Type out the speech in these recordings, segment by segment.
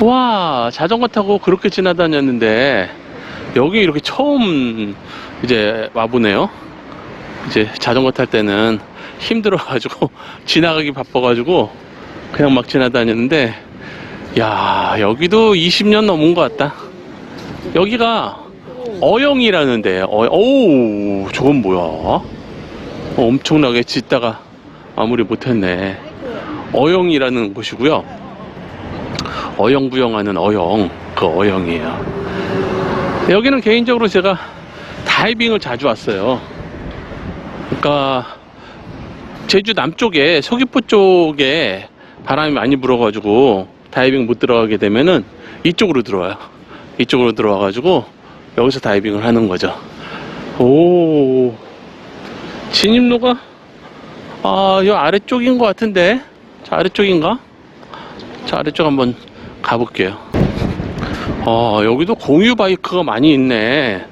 와, 자전거 타고 그렇게 지나다녔는데, 여기 이렇게 처음 이제 와보네요. 이제 자전거 탈 때는 힘들어 가지고, 지나가기 바빠 가지고, 그냥 막 지나다녔는데, 야, 여기도 20년 넘은 것 같다. 여기가 어영이라는데, 어, 오, 저건 뭐야? 어, 엄청나게 짓다가 마무리 못했네. 어영이라는 곳이고요. 어영부영하는 어영, 그 어영이에요. 여기는 개인적으로 제가 다이빙을 자주 왔어요. 그러니까 제주 남쪽에 서귀포 쪽에 바람이 많이 불어가지고 다이빙 못 들어가게 되면은 이쪽으로 들어와요. 이쪽으로 들어와 가지고 여기서 다이빙을 하는 거죠. 오, 진입로가 아, 이 아래쪽인 것 같은데, 저 아래쪽인가? 저 아래쪽 한번 가볼게요. 아, 여기도 공유 바이크가 많이 있네.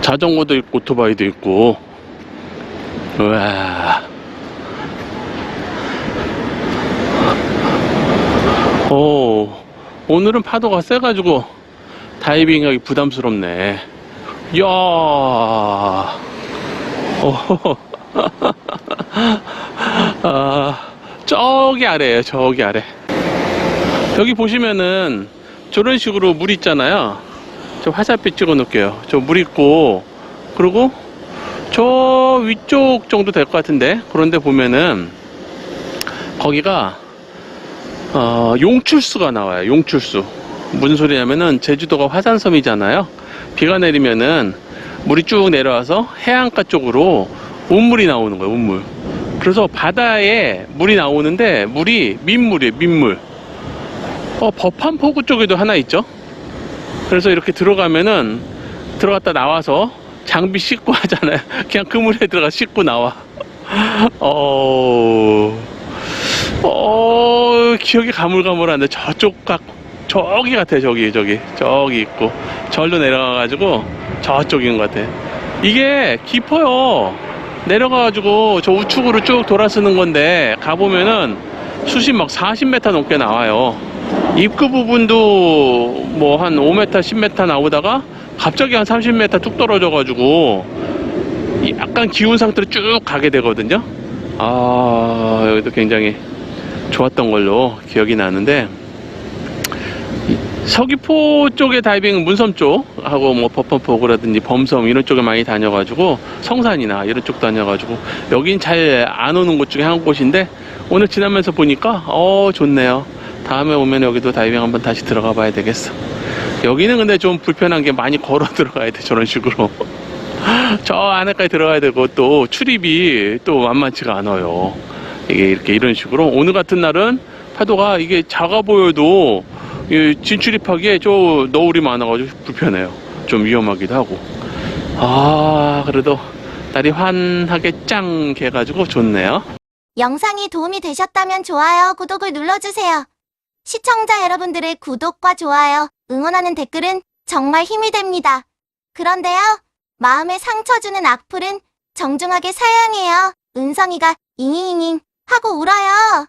자전거도 있고, 오토바이도 있고. 우와. 오, 오늘은 파도가 세가지고 다이빙 하기 부담스럽네. 이야. 오. 아, 저기 아래에요, 저기 아래. 여기 보시면은 저런 식으로 물 있잖아요. 저 화살표 찍어 놓을게요. 저 물 있고, 그리고 저 위쪽 정도 될 것 같은데, 그런데 보면은 거기가 어, 용출수가 나와요, 용출수. 무슨 소리냐면은 제주도가 화산섬이잖아요. 비가 내리면은 물이 쭉 내려와서 해안가 쪽으로 운물이 나오는 거예요, 운물. 그래서 바다에 물이 나오는데 물이 민물이에요, 민물. 어, 법한포구 쪽에도 하나 있죠. 그래서 이렇게 들어가면은 들어갔다 나와서 장비 씻고 하잖아요. 그냥 그 물에 들어가 씻고 나와. 어, 어, 기억이 가물가물한데 저쪽 각 저기 같아, 저기, 저기, 저기 있고 절로 내려가가지고 저쪽인 것 같아. 이게 깊어요. 내려가가지고 저 우측으로 쭉 돌아서는 건데 가보면은 수심 막 40m 넘게 나와요. 입구 부분도 뭐 한 5m, 10m 나오다가 갑자기 한 30m 뚝 떨어져가지고 이 약간 기운 상태로 쭉 가게 되거든요. 아, 여기도 굉장히 좋았던 걸로 기억이 나는데 서귀포 쪽에 다이빙 문섬 쪽하고 뭐 버퍼포구라든지 범섬 이런 쪽에 많이 다녀가지고 성산이나 이런 쪽 다녀가지고 여긴 잘 안 오는 곳 중에 한 곳인데 오늘 지나면서 보니까 어 좋네요 다음에 오면 여기도 다이빙 한번 다시 들어가 봐야 되겠어 여기는 근데 좀 불편한 게 많이 걸어 들어가야 돼 저런 식으로 저 안에까지 들어가야 되고 또 출입이 또 만만치가 않아요 이게 이렇게 이런 식으로 오늘 같은 날은 파도가 이게 작아 보여도 이 진출입하기에 저 너울이 많아가지고 불편해요. 좀 위험하기도 하고. 아, 그래도 날이 환하게 짱 개가지고 좋네요. 영상이 도움이 되셨다면 좋아요, 구독을 눌러주세요. 시청자 여러분들의 구독과 좋아요, 응원하는 댓글은 정말 힘이 됩니다. 그런데요, 마음에 상처 주는 악플은 정중하게 사양해요. 은성이가 잉잉잉 하고 울어요.